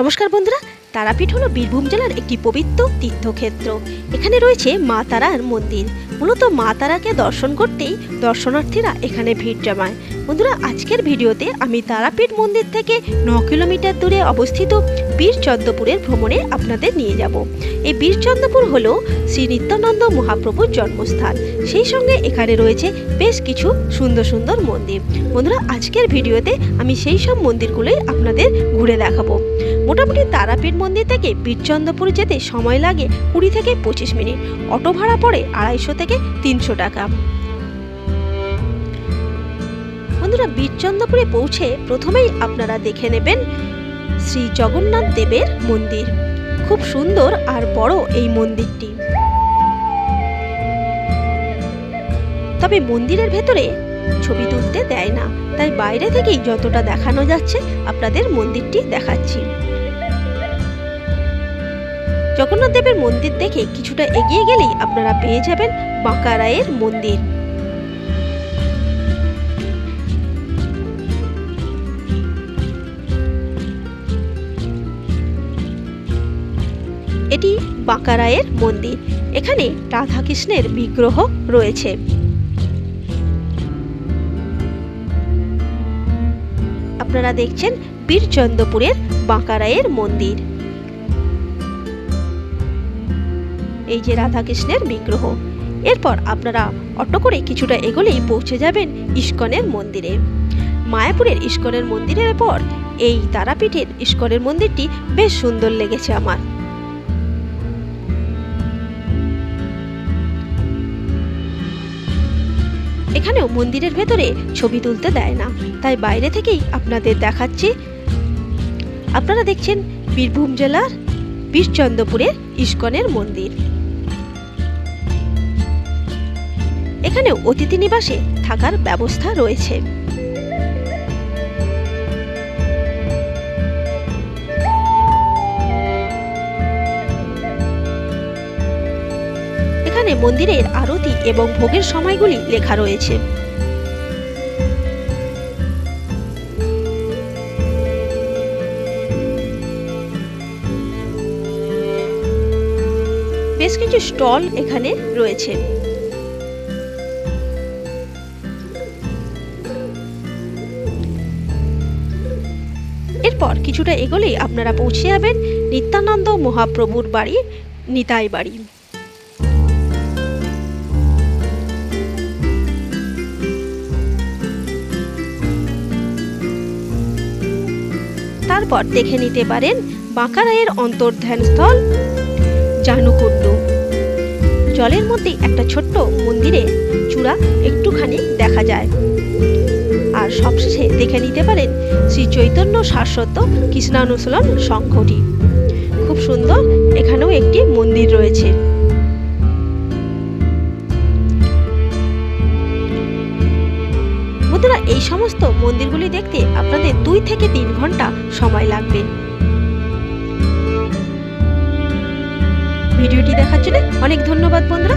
নমস্কার বন্ধুরা, তারাপীঠ হলো বীরভূম জেলার একটি পবিত্র তীর্থক্ষেত্র। এখানে রয়েছে মা তারার মন্দির। মূলত মা তারাকে দর্শন করতেই দর্শনার্থীরা এখানে ভিড় জমায়। বন্ধুরা, আজকের ভিডিওতে আমি তারাপীঠ মন্দির থেকে ন কিলোমিটার দূরে অবস্থিত বীরচন্দ্রপুরের ভ্রমণে আপনাদের নিয়ে যাব। এই বীরচন্দ্রপুর হলো শ্রী নিত্যানন্দ মহাপ্রভুর জন্মস্থান। সেই সঙ্গে এখানে রয়েছে বেশ কিছু সুন্দর সুন্দর মন্দির। বন্ধুরা, আজকের ভিডিওতে আমি সেই সব মন্দিরগুলোই আপনাদের ঘুরে দেখাবো। মোটামুটি তারাপীঠ মন্দির থেকে বীরচন্দ্রপুর যেতে সময় লাগে কুড়ি থেকে পঁচিশ মিনিট। অটো ভাড়া পড়ে আড়াইশো থেকে তিনশো টাকা। বন্ধুরা, বীরচন্দ্রপুরে পৌঁছে প্রথমেই আপনারা দেখে নেবেন শ্রী জগন্নাথ দেবের মন্দির। খুব সুন্দর আর বড় এই মন্দিরটি। তবে মন্দিরের ভেতরে ছবি তুলতে দেয় না, তাই বাইরে থেকেই যতটা দেখানো যাচ্ছে, আপনাদের মন্দিরটি দেখাচ্ছি। জগন্নাথ দেবের মন্দির দেখে কিছুটা এগিয়ে গেলেই আপনারা পেয়ে যাবেন বাঁকা রায়ের মন্দির। এটি বাঁকা রায়ের মন্দির। এখানে রাধাকৃষ্ণের বিগ্রহ রয়েছে। আপনারা দেখছেন বীরচন্দ্রপুরের বাঁকারায়ের মন্দির। এই যে রাধাকৃষ্ণের বিগ্রহ। এরপর আপনারা অটো করে কিছুটা এগোলেই পৌঁছে যাবেন ইস্কনের মন্দিরে। মায়াপুরের ইস্কনের মন্দিরের পর এই তারাপীঠের ইস্কনের মন্দিরটি বেশ সুন্দর লেগেছে আমার। এখানেও মন্দিরের ভেতরে ছবি তুলতে দেয় না। তাই বাইরে থেকেই আপনাদের দেখাচ্ছি। আপনারা দেখছেন বীরভূম জেলার বীরচন্দ্রপুরের ইস্কনের মন্দির। এখানে অতিথি নিবাসে থাকার ব্যবস্থা রয়েছে। মন্দিরের আরতি এবং ভোগের সময়গুলি লেখা রয়েছে। বেশ কিছু স্টল এখানে রয়েছে। এরপর কিছুটা এগোলেই আপনারা পৌঁছে যাবেন নিত্যানন্দ মহাপ্রভুর বাড়ি, নিতাই বাড়ি। তারপর দেখে নিতে পারেন বাঁকারায়ের অন্তর্ধান স্থল, জানুকুণ্ড। জলের মধ্যে একটা ছোট্ট মন্দিরে চূড়া একটুখানি দেখা যায়। আর সবশেষে দেখে নিতে পারেন শ্রী চৈতন্য শাশ্বত কৃষ্ণানুশীলন সংঘটি। খুব সুন্দর এখানেও একটি মন্দির রয়েছে। এই সমস্ত মন্দিরগুলি দেখতে আপনাদের দুই থেকে তিন ঘণ্টা সময় লাগবে। ভিডিওটি দেখার জন্য অনেক ধন্যবাদ বন্ধুরা।